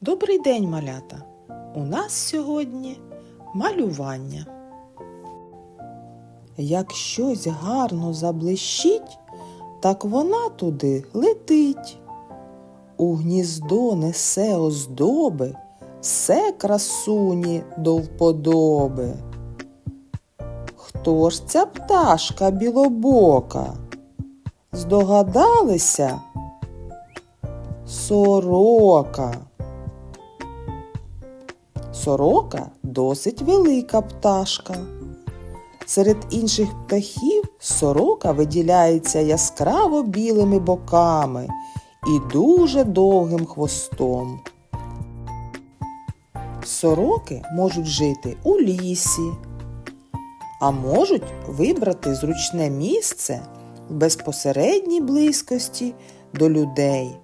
Добрий день, малята! У нас сьогодні малювання. Як щось гарно заблищить, так вона туди летить. У гніздо несе оздоби, все красуні до вподоби. Хто ж ця пташка білобока? Здогадалися? Сорока. Сорока досить велика пташка. Серед інших птахів сорока виділяється яскраво білими боками і дуже довгим хвостом. Сороки можуть жити у лісі, а можуть вибрати зручне місце в безпосередній близькості до людей.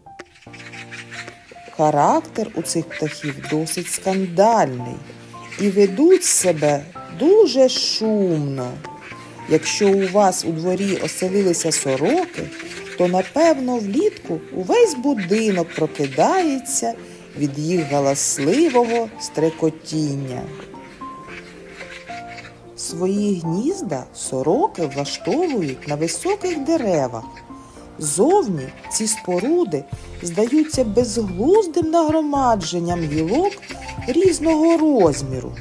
Характер у цих птахів досить скандальний і ведуть себе дуже шумно. Якщо у вас у дворі оселилися сороки, то напевно влітку увесь будинок прокидається від їх галасливого стрекотіння. Свої гнізда сороки влаштовують на високих деревах. Зовні ці споруди здаються безглуздим нагромадженням гілок різного розміру.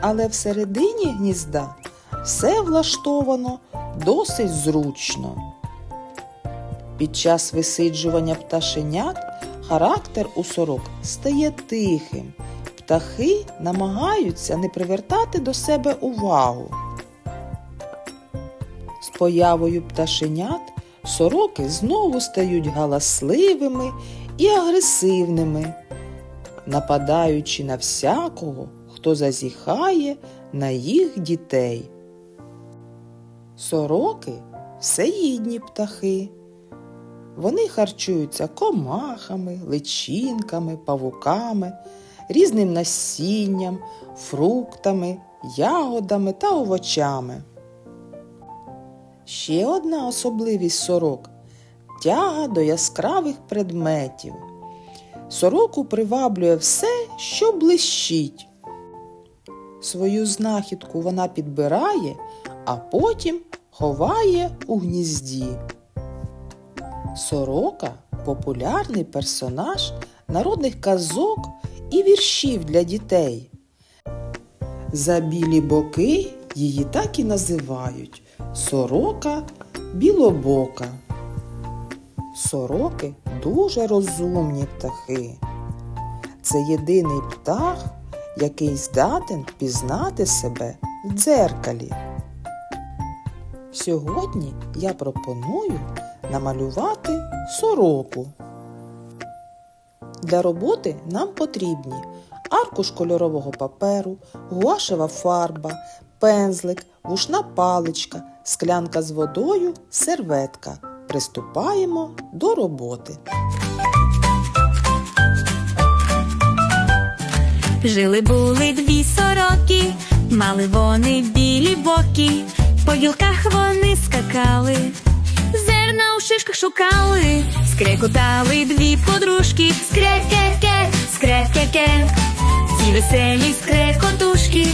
Але всередині гнізда все влаштовано досить зручно. Під час висиджування пташенят характер у сорок стає тихим. Птахи намагаються не привертати до себе увагу. З появою пташенят сороки знову стають галасливими і агресивними, нападаючи на всякого, хто зазіхає на їх дітей. Сороки всеїдні птахи. Вони харчуються комахами, личинками, павуками, різним насінням, фруктами, ягодами та овочами. Ще одна особливість сорок тяга до яскравих предметів. Сороку приваблює все, що блищить. Свою знахідку вона підбирає, а потім ховає у гнізді. Сорока популярний персонаж народних казок і віршів для дітей. За білі боки її так і називають сорока білобока. Сороки дуже розумні птахи. Це єдиний птах, який здатен пізнати себе в дзеркалі. Сьогодні я пропоную намалювати сороку. Для роботи нам потрібні аркуш кольорового паперу, гуашева фарба, пензлик, вушна паличка, склянка з водою, серветка. Приступаємо до роботи. Жили були дві сороки, мали вони білі боки, по гілках вони скакали, зерна у шишках шукали, скрекотали дві подружки, скрекеке, скрекеке, ці веселі скрекотушки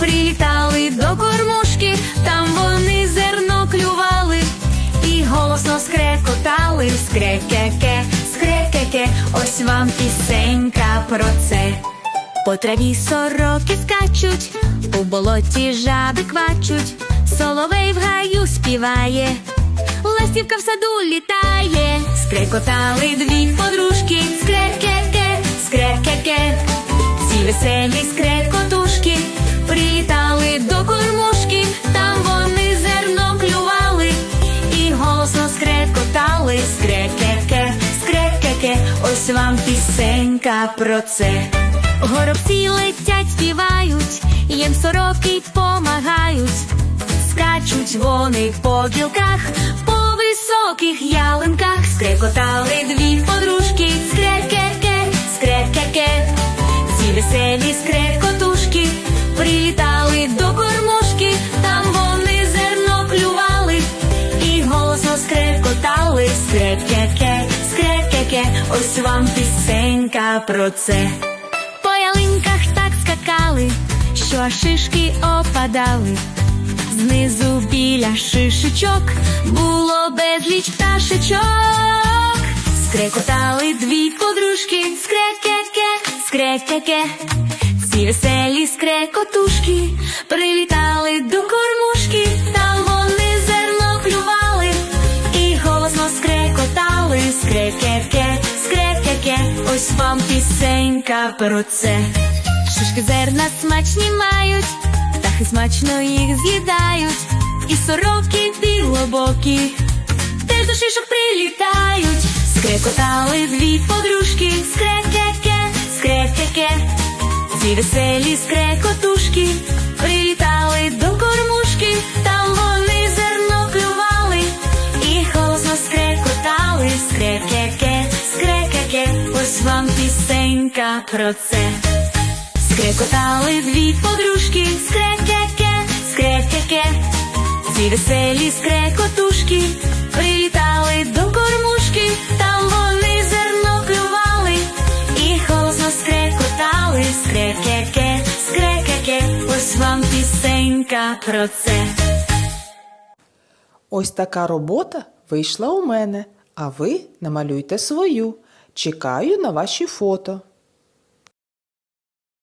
прилітали до кормушки, там вони скрекотали, скрекеке, скрекеке, ось вам пісенька про це. По траві сороки скачуть, у болоті жаби квачуть, соловей в гаю співає, ластівка в саду літає, скрекотали дві подружки, скрекеке, скрекеке, ці веселі скрекотушки прилітали до кормушки, ось вам пісенька про це. Горобці летять, співають, їм сороки помагають, скачуть вони по гілках, по високих ялинках, скрекотали дві подружки, скрекеке, скрекеке, ці веселі скрекотушки прилітали до кормушки, там вони зерно клювали і голосно скрекотали, скрекеке, скрекеке, ось вам пісенька про це. По ялинках так скакали, що шишки опадали. Знизу біля шишечок було безліч пташечок. Скрекотали дві подружки, скрекеке, скрекеке. Ці веселі скрекотушки скрекотали, скрекеке, скрекеке, ось вам пісенька про це. Шишки зерна смачні мають, птахи смачно їх з'їдають, і сороки білобокі теж до шишок прилітають. Скрекотали дві подружки, скрекеке, скрекеке. Ці веселі скрекотушки прилітали до кормушки, там вони зерно клювали і голосно скрекотали, скрекеке, скрекеке, ось вам пісенька про це. Скрекотали дві подружки, скрекеке, скрекеке. Ці веселі скрекотушки прилітали до кормушки, там вони зерно клювали і голосно скрекотали, скрекеке, скрекеке, ось вам пісенька про це. Ось така робота вийшла у мене, а ви намалюйте свою. Чекаю на ваші фото.